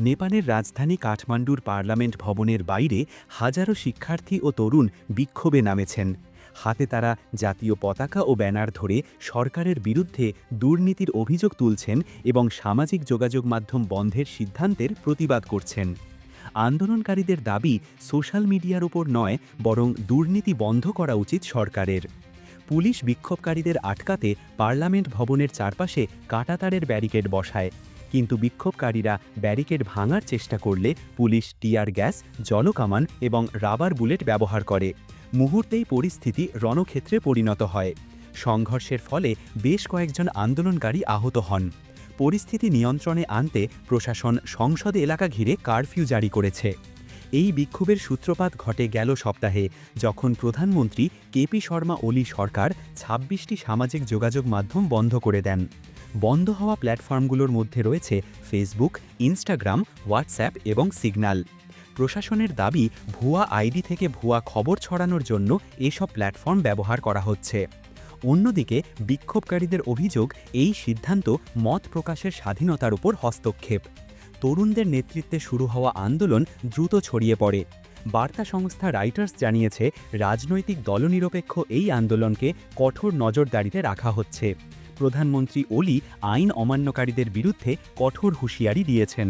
নেপালের রাজধানী কাঠমান্ডুর পার্লামেন্ট ভবনের বাইরে হাজারো শিক্ষার্থী ও তরুণ বিক্ষোভে নামেছেন। হাতে তারা জাতীয় পতাকা ও ব্যানার ধরে সরকারের বিরুদ্ধে দুর্নীতির অভিযোগ তুলছেন এবং সামাজিক যোগাযোগ মাধ্যম বন্ধের সিদ্ধান্তের প্রতিবাদ করছেন। আন্দোলনকারীদের দাবি, সোশ্যাল মিডিয়ার উপর নয়, বরং দুর্নীতি বন্ধ করা উচিত সরকারের। পুলিশ বিক্ষোভকারীদের আটকাতে পার্লামেন্ট ভবনের চারপাশে কাঁটাতারের ব্যারিকেড বসায়। কিন্তু বিক্ষোভকারীরা ব্যারিকেড ভাঙার চেষ্টা করলে পুলিশ টিয়ার গ্যাস, জলকামান এবং রাবার বুলেট ব্যবহার করে। মুহূর্তেই পরিস্থিতি রণক্ষেত্রে পরিণত হয়। সংঘর্ষের ফলে বেশ কয়েকজন আন্দোলনকারী আহত হন। পরিস্থিতি নিয়ন্ত্রণে আনতে প্রশাসন সংসদ এলাকা ঘিরে কারফিউ জারি করেছে। এই বিক্ষোভের সূত্রপাত ঘটে গেল সপ্তাহে, যখন প্রধানমন্ত্রী কেপি শর্মা ওলি সরকার ছাব্বিশটি সামাজিক যোগাযোগ মাধ্যম বন্ধ করে দেন। বন্ধ হওয়া প্ল্যাটফর্মগুলোর মধ্যে রয়েছে ফেসবুক ইনস্টাগ্রাম হোয়াটসঅ্যাপ এবং সিগন্যাল প্রশাসনের দাবি, ভুয়া আইডি থেকে ভুয়া খবর ছড়ানোর জন্য এসব প্ল্যাটফর্ম ব্যবহার করা হচ্ছে। অন্যদিকে, বিক্ষোভকারীদের অভিযোগ, এই সিদ্ধান্ত মত প্রকাশের স্বাধীনতার উপর হস্তক্ষেপ। তরুণদের নেতৃত্বে শুরু হওয়া আন্দোলন দ্রুত ছড়িয়ে পড়ে। বার্তা সংস্থা রাইটার্স জানিয়েছে, রাজনৈতিক দলনিরপেক্ষ এই আন্দোলনকে কঠোর নজরদারিতে রাখা হচ্ছে। প্রধানমন্ত্রী ওলি আইন অমান্যকারীদের বিরুদ্ধে কঠোর হুঁশিয়ারি দিয়েছেন।